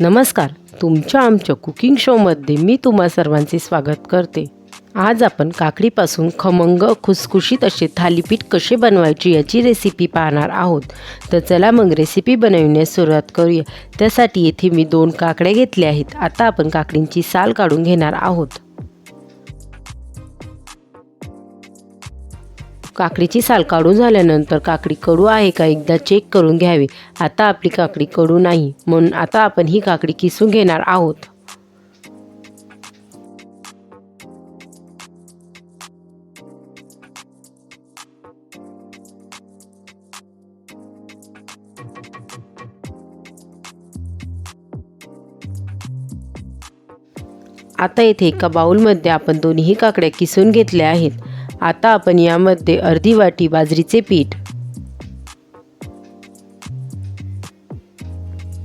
नमस्कार. तुमच्या आमच्या कुकिंग शोमध्ये मी तुम्हा सर्वांचे स्वागत करते. आज आपण काकडीपासून खमंग खुसखुशीत असे थालीपीठ कसे बनवायचे याची रेसिपी पाहणार आहोत. तर चला मग रेसिपी बनवण्यास सुरुवात करूया. त्यासाठी येथे मी दोन काकड्या घेतल्या आहेत. आता आपण काकडींची साल काढून घेणार आहोत. काकडीची साल काढून झाल्यानंतर काकडी कडू आहे का? एकदा चेक करून घ्यावी. आता आपली काकडी कडू नाही. म्हणून आता आपण ही काकडी किसून घेणार आहोत. आता येथे एका बाऊलमध्ये आपण दोन्ही काकड्या किसून घेतल्या आहेत. आता आपण यामध्ये अर्धी वाटी बाजरीचे पीठ.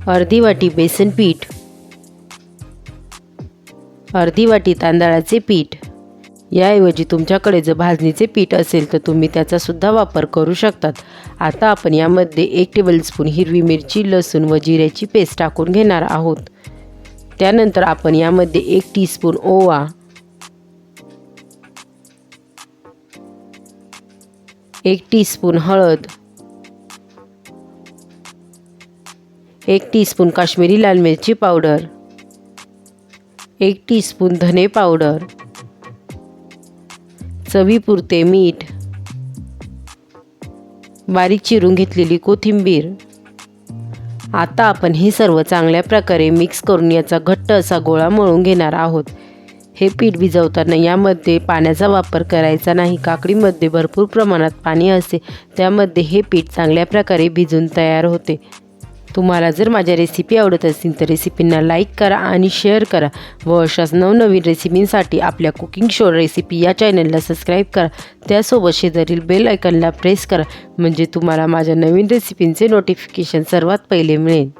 अर्धी वाटी बेसन पीठ. अर्धी वाटी तांदळाचे पीठ. याऐवजी तुमच्याकडे जर भाजणीचे पीठ असेल तर तुम्ही त्याचासुद्धा वापर करू शकतात. आता आपण यामध्ये एक टेबलस्पून हिरवी मिरची लसूण व जिऱ्याची पेस्ट टाकून घेणार आहोत. त्यानंतर आपण यामध्ये एक टीस्पून ओवा एक टीस्पून हळद. एक टीस्पून काश्मीरी लाल मिरची पावडर एक टीस्पून धने पावडर चवीपुरते मीठ. बारीक चिरून घेतलेली कोथिंबीर. आता आपण हे सर्व चांगल्या प्रकारे मिक्स करून याचा घट्ट असा गोळा मळून घेणार आहोत. हे पीठ भिजवताना यामध्ये पाण्याचा वापर करायचा नाही. काकडीमध्ये भरपूर प्रमाणात पाणी असते. त्यामध्ये हे पीठ चांगल्या प्रकारे भिजून तयार होते. तुम्हाला जर माझ्या रेसिपी आवडत असतील तर रेसिपींना लाईक करा आणि शेअर करा व अशाच नवनवीन रेसिपींसाठी आपल्या कुकिंग शो रेसिपी या चॅनलला सबस्क्राईब करा. त्यासोबत शेजारील बेल आयकनला प्रेस करा. म्हणजे तुम्हाला माझ्या नवीन रेसिपींचे नोटिफिकेशन सर्वात पहिले मिळेल.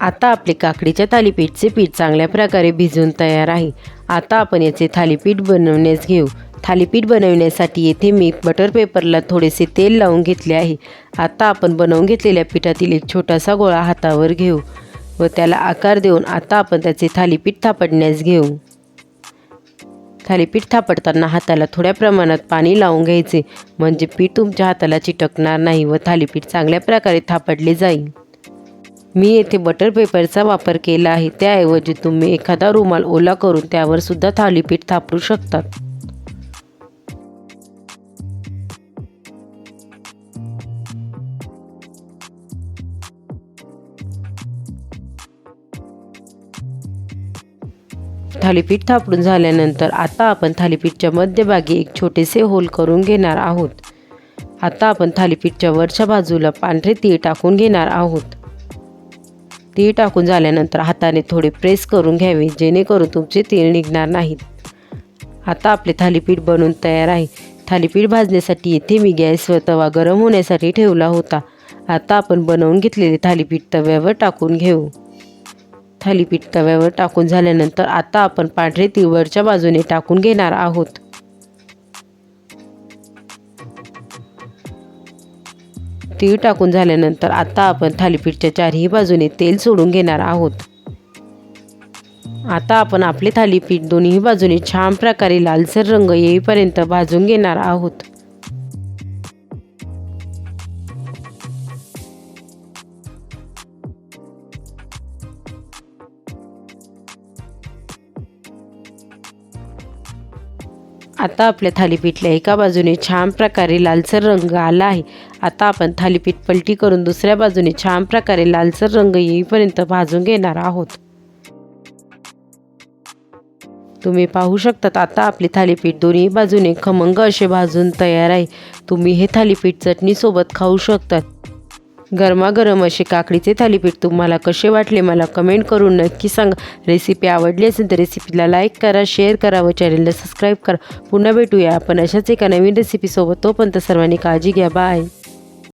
आता आपले काकडीच्या थालीपीठचे पीठ चांगल्या प्रकारे भिजून तयार आहे. आता आपण याचे थालीपीठ बनवण्यास घेऊ. थालीपीठ बनवण्यासाठी येथे मी बटर पेपरला थोडेसे तेल लावून घेतले आहे. आता आपण बनवून घेतलेल्या पिठातील एक छोटासा गोळा हातावर घेऊ व त्याला आकार देऊन आता आपण त्याचे थालीपीठ थापडण्यास घेऊ. थालीपीठ थापडताना हाताला थोड्या प्रमाणात पाणी लावून घ्यायचे. म्हणजे पीठ तुमच्या हाताला चिटकणार नाही व थालीपीठ चांगल्या प्रकारे थापडले जाईल. मी येथे बटर पेपरचा वापर केला आहे. त्याऐवजी तुम्ही एखादा रुमाल ओला करून त्यावर सुद्धा थालीपीठ थापरू शकतात थालीपीठ थापडून झाल्यानंतर आता आपण थालीपीठच्या मध्यभागी एक छोटेसे होल करून घेणार आहोत. आता आपण थालीपीठच्या वरच्या बाजूला पांढरे तीळ टाकून घेणार आहोत. तीळ टाकून झाल्यानंतर हाताने थोडे प्रेस करून घ्यावे जेणेकरून तुमचे तेल निघणार नाहीत. आता आपले थालीपीठ बनवून तयार आहे. थालीपीठ भाजण्यासाठी येथे मी गॅसवर तवा गरम होण्यासाठी ठेवला होता. आता आपण बनवून घेतलेले थालीपीठ तव्यावर टाकून घेऊ. थालीपीठ तव्यावर टाकून झाल्यानंतर आता आपण पांढरे तिळवरच्या बाजूने टाकून घेणार आहोत. तीळ टाकून झाल्यानंतर आता आपण थालीपीठच्या चारही बाजूने तेल सोडून घेणार आहोत. आता आपण आपले थालीपीठ दोन्ही बाजूने छान प्रकारे लालसर रंग येईपर्यंत भाजून घेणार आहोत. आता आपल्या थालीपीठला एका बाजूने छान प्रकारे लालसर रंग आला आहे. आता आपण थालीपीठ पलटी करून दुसऱ्या बाजूने छान प्रकारे लालसर रंग येईपर्यंत भाजून घेणार आहोत. तुम्ही पाहू शकतात आता आपले थालीपीठ दोन्ही बाजूने खमंग असे भाजून तयार आहे. तुम्ही हे थालीपीठ चटणीसोबत खाऊ शकतात. गरमागरम असे काकडीचे थालीपीठ तुम्हाला कसे वाटले मला कमेंट करून नक्की सांगा. रेसिपी आवडली असेल तर रेसिपीला लाईक करा शेअर करा व चॅनलला सबस्क्राईब करा. पुन्हा भेटूया आपण अशाच एका नवीन रेसिपीसोबत तोपर्यंत सर्वांनी काळजी घ्या. बाय